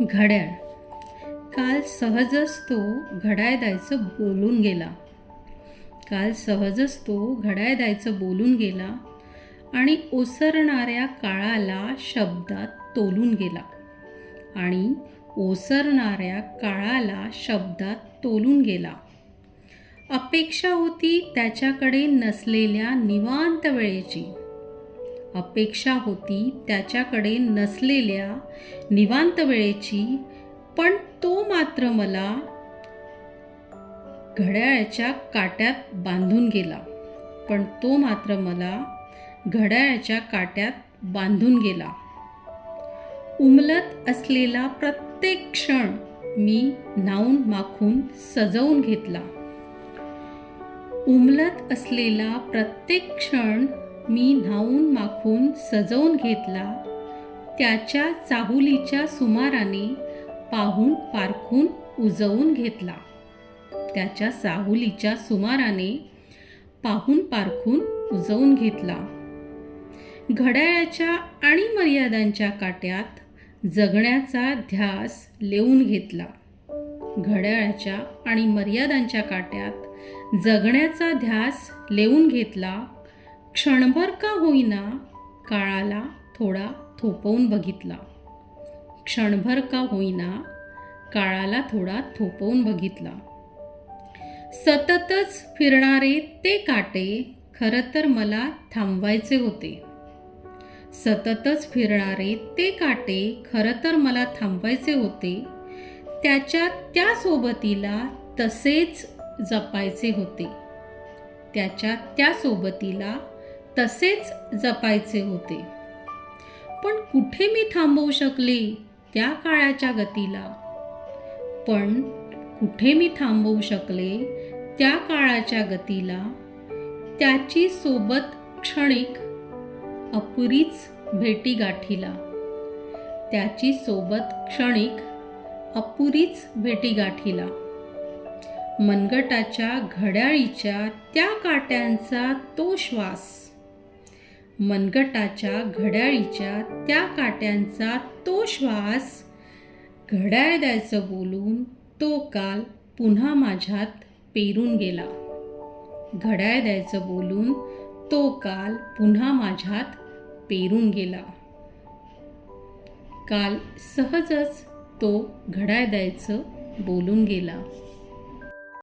घड्याळ. काल सहजच तो घड्याळ द्यायचं बोलून गेला. काल सहजच तो घड्याळ द्यायचं बोलून गेला आणि ओसरणाऱ्या काळाला शब्दात तोलून गेला. आणि ओसरणाऱ्या काळाला शब्दात तोलून गेला. अपेक्षा होती त्याच्याकडे नसलेल्या निवांत वेळेची. अपेक्षा होती त्याच्याकडे नसलेल्या निवांत वेळेची पण तो मात्र मला घड्याळाच्या काट्यात बांधून गेला. पण तो मात्र मला घड्याळाच्या काट्यात बांधून गेला. उमलत असलेला प्रत्येक क्षण मी नाऊन माखून सजवून घेतला. उमलत असलेला प्रत्येक क्षण मी न्हावून माखून सजवून घेतला. त्याच्या चाहुलीच्या सुमाराने पाहून पारखून उजवून घेतला. त्याच्या चाहुलीच्या सुमाराने पाहून पारखून उजवून घेतला. घड्याळाच्या आणि मर्यादांच्या काट्यात जगण्याचा ध्यास लेवून घेतला. घड्याळाच्या आणि मर्यादांच्या काट्यात जगण्याचा ध्यास लेवून घेतला. क्षणभर का होईना काळाला थोडा थोपवून बघितला. क्षणभर का होईना काळाला थोडा थोपवून बघितला. सततच फिरणारे ते काटे खरं तर मला थांबवायचे होते. सततच फिरणारे ते काटे खरं तर मला थांबवायचे होते. त्याच्या त्या सोबतीला तसेच जपायचे होते. त्याच्या त्या सोबतीला तसेच जपायचे होते. पण कुठे मी थांबवू शकले त्या काळाच्या गतीला? पण कुठे मी थांबवू शकले त्या काळाच्या गतीला? त्याची सोबत क्षणिक अपुरीच भेटीगाठीला. त्याची सोबत क्षणिक अपुरीच भेटीगाठीला. मनगटाच्या घड्याळीच्या त्या काट्यांचा तो श्वास मनगटाच्या घड्याळीच्या त्या काट्यांचा तो श्वास. घड्याळ द्यायचं बोलून तो काल पुन्हा माझ्यात पेरून गेला. घड्याळ द्यायचं बोलून तो काल पुन्हा माझ्यात पेरून गेला. काल सहजच तो घड्याळ द्यायचं बोलून गेला.